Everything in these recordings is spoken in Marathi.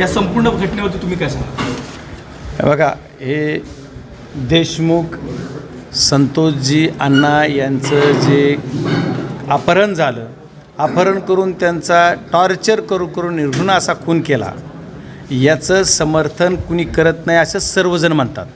या संपूर्ण घटनेवरती तुम्ही काय सांगा बघा हे देशमुख संतोषजी अण्णा यांचं जे अपहरण झालं अपहरण करून त्यांचा टॉर्चर करू करून निर्घृण असा खून केला याचं समर्थन कुणी करत नाही असं सर्वजण म्हणतात.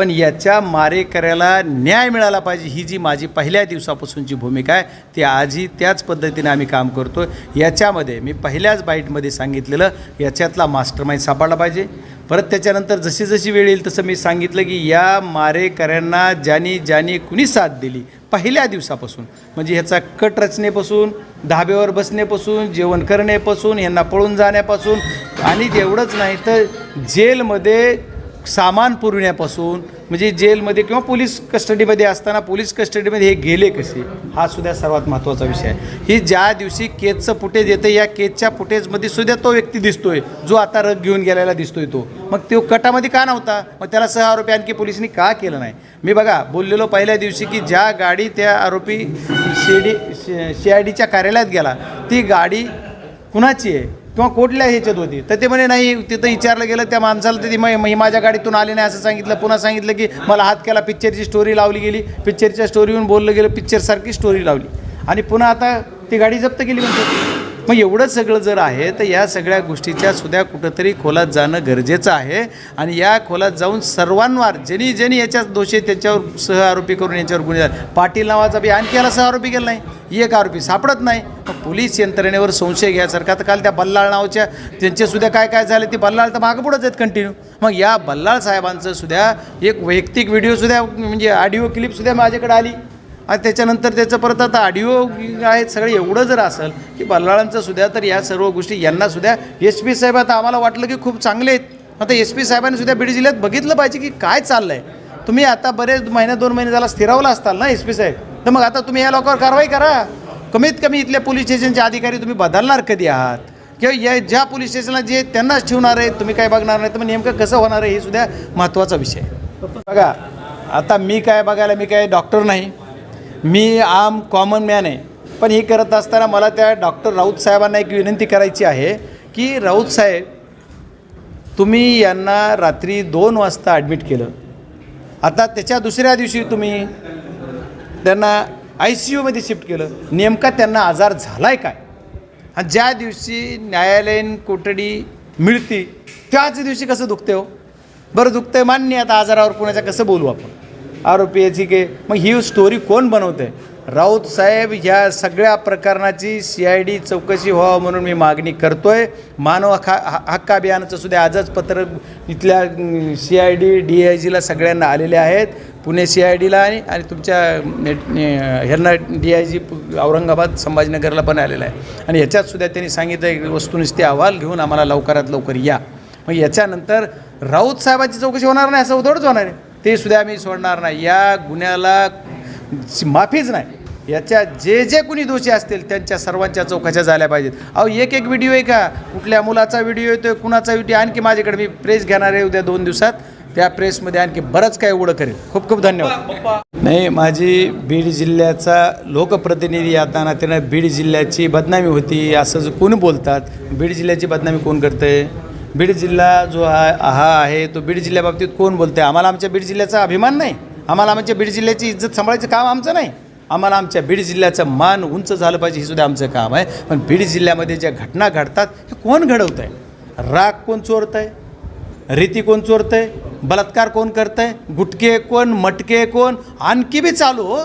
पण याच्या मारेकऱ्याला न्याय मिळाला पाहिजे ही जी माझी पहिल्या दिवसापासूनची भूमिका आहे ती आजही त्याच पद्धतीने आम्ही काम करतो याच्यामध्ये मी पहिल्याच बाईटमध्ये सांगितलेलं याच्यातला मास्टर माइंड सापडला पाहिजे. परत त्याच्यानंतर जशी जशी वेळ येईल तसं मी सांगितलं की या मारेकऱ्यांना ज्यांनी ज्यांनी कुणी साथ दिली पहिल्या दिवसापासून म्हणजे ह्याचा कट रचनेपासून धाब्यावर बसण्यापासून जेवण करण्यापासून यांना पळून जाण्यापासून आणि एवढंच नाही तर जेलमध्ये सामान पुरविण्यापासून म्हणजे जेलमध्ये किंवा पोलीस कस्टडीमध्ये असताना पोलीस कस्टडीमध्ये हे गेले कसे? हा सुद्धा सर्वात महत्त्वाचा विषय आहे. ही ज्या दिवशी केजचं फुटेज येतं या केजच्या फुटेजमध्ये सुद्धा तो व्यक्ती दिसतोय जो आता रग घेऊन गेलेला दिसतोय तो. मग तो कटामध्ये का नव्हता? मग त्याला सह आरोपी आणखी पोलिसांनी का केलं नाही? मी बघा बोललेलो पहिल्या दिवशी की ज्या गाडी त्या आरोपी सी डी सी आय डीच्या कार्यालयात गेला ती गाडी कुणाची आहे? किंवा कुठल्या ह्याच्यात होती? तर ते म्हणे नाही तिथं विचारलं गेलं त्या माणसाला तर ती म- माझ्या गाडीतून आली नाही असं सांगितलं. पुन्हा सांगितलं की मला हात केला पिक्चरची स्टोरी लावली गेली. पिक्चरच्या स्टोरीहून बोललं गेलं पिक्चरसारखी स्टोरी लावली. आणि पुन्हा आता ती गाडी जप्त केली म्हणतो मग एवढं सगळं जर आहे तर या सगळ्या गोष्टीच्या सुद्धा कुठंतरी खोलात जाणं गरजेचं आहे. आणि या खोलात जाऊन सर्वांवर ज्यांनी ज्यांनी याच्यात दोषी त्याच्यावर सह आरोपी करून याच्यावर गुन्हे पाटील नावाचा बी आणखी याला सह आरोपी केला नाही. एक आरोपी सापडत नाही. मग पोलीस यंत्रणेवर संशय घ्यासारखा तर काल त्या बल्लाळ नावाच्या त्यांच्यासुद्धा काय काय झाले ते बल्लाळ तर मागं पुढंच आहेत कंटिन्यू मग या बल्लाळ साहेबांचं सुद्धा एक वैयक्तिक व्हिडिओसुद्धा म्हणजे ऑडिओ क्लिपसुद्धा माझ्याकडे आली. आणि त्याच्यानंतर त्याचं परत आता ऑडिओ आहेत सगळं एवढं जर असेल की बल्लाळांचं सुद्धा तर या सर्व गोष्टी यांना सुद्धा एस पी साहेब आता आम्हाला वाटलं की खूप चांगले आहेत. आता एस पी साहेबांनी सुद्धा बीड जिल्ह्यात बघितलं पाहिजे की काय चाललं आहे तुम्ही आता बरेच महिने दोन महिने झाला स्थिरावला असताल ना एस पी साहेब? तर मग आता तुम्ही या लोकांवर कारवाई करा. कमीत कमी इथल्या पोलीस स्टेशनचे अधिकारी तुम्ही बदलणार कधी आहात? किंवा या ज्या पोलीस स्टेशनला जे त्यांनाच ठेवणार आहे तुम्ही काय बघणार नाही तर मग नेमकं कसं होणार आहे हे सुद्धा महत्त्वाचा विषय बघा आता मी काय बघायला मी काय डॉक्टर नाही. मी आम कॉमन मॅन आहे. पण हे करत असताना मला त्या डॉक्टर राऊत साहेबांना एक विनंती करायची आहे की राऊत साहेब तुम्ही यांना रात्री दोन वाजता ॲडमिट केलं. आता त्याच्या दुसऱ्या दिवशी तुम्ही त्यांना आय सी यूमध्ये शिफ्ट केलं. नेमका त्यांना आजार झाला आहे काय? आणि ज्या दिवशी न्यायालयीन कोठडी मिळती त्याच दिवशी कसं दुखते हो? बरं दुखतं आहे मान्य आता आजारावर कोणाच्या कसं बोलू आपण? आरोपी याची के मग ही स्टोरी कोण बनवते? राऊत साहेब ह्या सगळ्या प्रकरणाची सी आय डी चौकशी व्हावं म्हणून मी मागणी करतो आहे मानव हक्का हक्क अभियानाचं सुद्धा आजच पत्र इथल्या C I D D I जीला सगळ्यांना आलेले आहेत. पुणे सी आय डीला आणि आणि तुमच्या ह्यांना डी आय जी औरंगाबाद संभाजीनगरला पण आलेला आहे. आणि ह्याच्यातसुद्धा त्यांनी सांगितलं एक वस्तुनिष्ठी अहवाल घेऊन आम्हाला लवकरात लवकर या. मग याच्यानंतर राऊत साहेबाची चौकशी होणार नाही असं उदोडच होणार आहे. ते सुद्धा आम्ही सोडणार नाही. या गुन्ह्याला माफीच नाही. याच्या जे जे कुणी दोषी असतील त्यांच्या सर्वांच्या चौकशा झाल्या पाहिजेत. अहो एक एक व्हिडिओ आहे का? कुठल्या मुलाचा व्हिडिओ येतोय कुणाचा व्हिडिओ आणखी माझ्याकडे मी प्रेस घेणार आहे उद्या दोन दिवसात. त्या प्रेसमध्ये आणखी बरंच काय एवढं करेल. खूप खूप धन्यवाद. नाही माझी बीड जिल्ह्याचा लोकप्रतिनिधी आता नात्यानं बीड जिल्ह्याची बदनामी होती असं जर कोण बोलतात? बीड जिल्ह्याची बदनामी कोण करतंय? बीड जिल्हा जो हा हा आहे तो बीड जिल्ह्याबाबतीत कोण बोलते आम्हाला आमच्या बीड जिल्ह्याचा अभिमान नाही. आम्हाला आमच्या बीड जिल्ह्याची इज्जत सांभाळायचं काम आमचं नाही. आम्हाला आमच्या बीड जिल्ह्याचं मान उंच झालं पाहिजे हे सुद्धा आमचं काम आहे. पण बीड जिल्ह्यामध्ये ज्या घटना घडतात हे कोण घडवत आहे राग कोण चोरतं आहे रीती कोण चोरतं आहे बलात्कार कोण करतं आहे गुटके कोण? मटके कोण? आणखी बी चालू हो.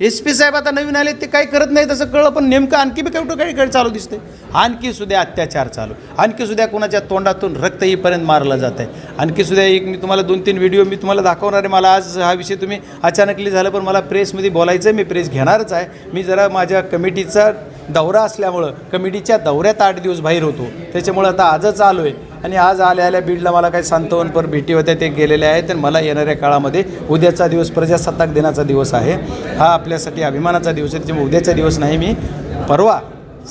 एस पी साहेब आता नवीन आले ते काही करत नाही तसं कळलं पण नेमकं आणखी बी काही काही काही चालू दिसते आणखी सुद्धा अत्याचार चालू. आणखी सुद्धा कोणाच्या तोंडातून रक्त येईपर्यंत मारलं जात आहे आणखी सुद्धा एक मी तुम्हाला दोन तीन व्हिडिओ मी तुम्हाला दाखवणार आहे. मला आज हा विषय तुम्ही अचानकली झालं पण मला प्रेसमध्ये बोलायचं आहे मी प्रेस घेणारच आहे. मी जरा माझ्या कमिटीचा दौरा असल्यामुळं कमिटीच्या दौऱ्यात आठ दिवस बाहेर होतो. त्याच्यामुळं आता आजच आलो आहे आणि आज आल्या आल्या बीडला मला काही सांत्वनपर भेटी होत्या ते गेलेले आहेत. तर मला येणाऱ्या काळामध्ये उद्याचा दिवस प्रजासत्ताक दिनाचा दिवस आहे. हा आपल्यासाठी अभिमानाचा दिवस आहे. त्याच्यामुळे उद्याचा दिवस नाही मी परवा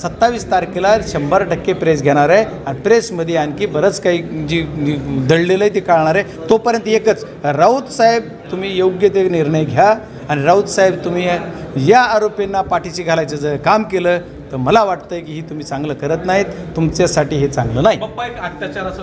सत्तावीस तारखेला शंभर टक्के प्रेस घेणार आहे. आणि प्रेसमध्ये आणखी बरंच काही जी दळलेलं आहे ते कळणार आहे. तोपर्यंत एकच राऊत साहेब तुम्ही योग्य ते निर्णय घ्या. आणि राऊत साहेब तुम्ही या आरोपींना पाठीशी घालायचं जर काम केलं तर मला वाटतं की ही तुम्ही चांगलं करत नाहीत. तुमच्यासाठी हे चांगलं नाही. पप्पा एक